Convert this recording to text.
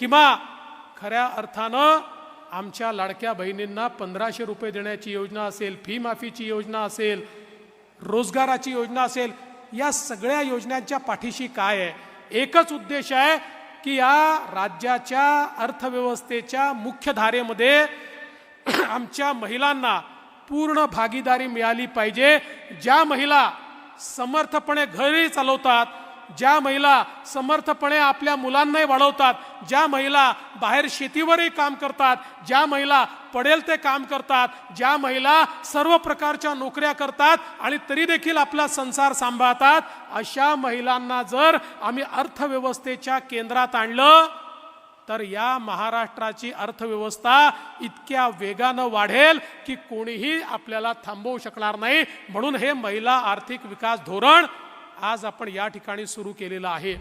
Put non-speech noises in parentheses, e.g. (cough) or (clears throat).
किंवा खऱ्या अर्थानं आमच्या लाडक्या बहिणींना पंधराशे रुपये देण्याची योजना असेल फी माफीची योजना असेल रोजगाराची योजना असेल या सगळ्या योजनांच्या पाठीशी काय आहे? एकच उद्देश आहे की या राज्याच्या अर्थव्यवस्थेच्या मुख्य धारेमध्ये (clears throat) आमच्या महिलांना पूर्ण भागीदारी मिळाली पाहिजे. ज्या महिला समर्थपणे घरी चालवतात ज्या महिला समर्थपणे आपल्या मुलांनाही वाढवतात ज्या महिला बाहेर शेतीवरही काम करतात ज्या महिला पडेल ते काम करतात ज्या महिला सर्व प्रकारच्या नोकऱ्या करतात आणि तरी देखील आपला संसार सांभाळतात अशा महिलांना जर आम्ही अर्थव्यवस्थेच्या केंद्रात आणलं तर या महाराष्ट्राची अर्थव्यवस्था इतक्या वेगानं वाढेल की कोणीही आपल्याला थांबवू शकणार नाही. म्हणून हे महिला आर्थिक विकास धोरण आज आपण या ठिकाणी सुरू केलेलं आहे.